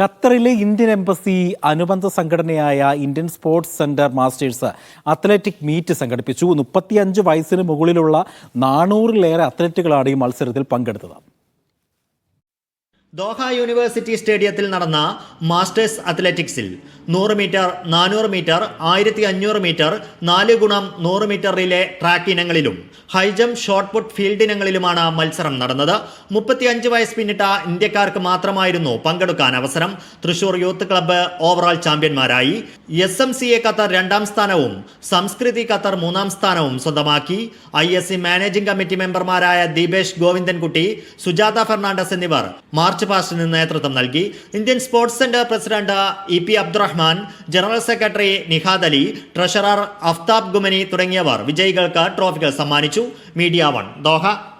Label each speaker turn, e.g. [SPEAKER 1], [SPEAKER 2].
[SPEAKER 1] ഖത്തറിലെ Indian embassy അനുബന്ധ സംഘടനയായ Indian sports centre masters athletic meet സംഘടിപ്പിച്ചു. മുപ്പത്തിയഞ്ച് വയസ്സിന് മുകളിലുള്ള നാനൂറിലേറെ അത്ലറ്റുകളാണ് ഈ മത്സരത്തിൽ പങ്കെടുത്തത്.
[SPEAKER 2] ദോഹ യൂണിവേഴ്സിറ്റി സ്റ്റേഡിയത്തിൽ നടന്ന മാസ്റ്റേഴ്സ് അത്ലറ്റിക്സിൽ നൂറ് മീറ്റർ നാനൂറ് മീറ്റർ ആയിരത്തി അഞ്ഞൂറ് മീറ്റർ നാല് ഗുണം നൂറ് metre relay track ഇനങ്ങളിലും high jump shot put field ഇനങ്ങളിലുമാണ് മത്സരം നടന്നത്. മുപ്പത്തിയഞ്ച് വയസ്സ് പിന്നിട്ട ഇന്ത്യക്കാർക്ക് മാത്രമായിരുന്നു പങ്കെടുക്കാൻ അവസരം. Thrissur youth club overall ചാമ്പ്യന്മാരായി. S M C A Qatar രണ്ടാം സ്ഥാനവും സംസ്കൃതി ഖത്തർ മൂന്നാം സ്ഥാനവും സ്വന്തമാക്കി. I S C managing committee മെമ്പർമാരായ ദീപേഷ് ഗോവിന്ദൻകുട്ടി സുജാത ഫെർണാണ്ടസ് എന്നിവർ മാർച്ച് പാസ്റ്റിന് നേതൃത്വം നൽകി. Indian sports centre president E P Abdurahman general secretary Nihad Ali treasurer Aftab Gumani തുടങ്ങിയവർ വിജയികൾക്ക് ട്രോഫികൾ സമ്മാനിച്ചു. Media one Doha.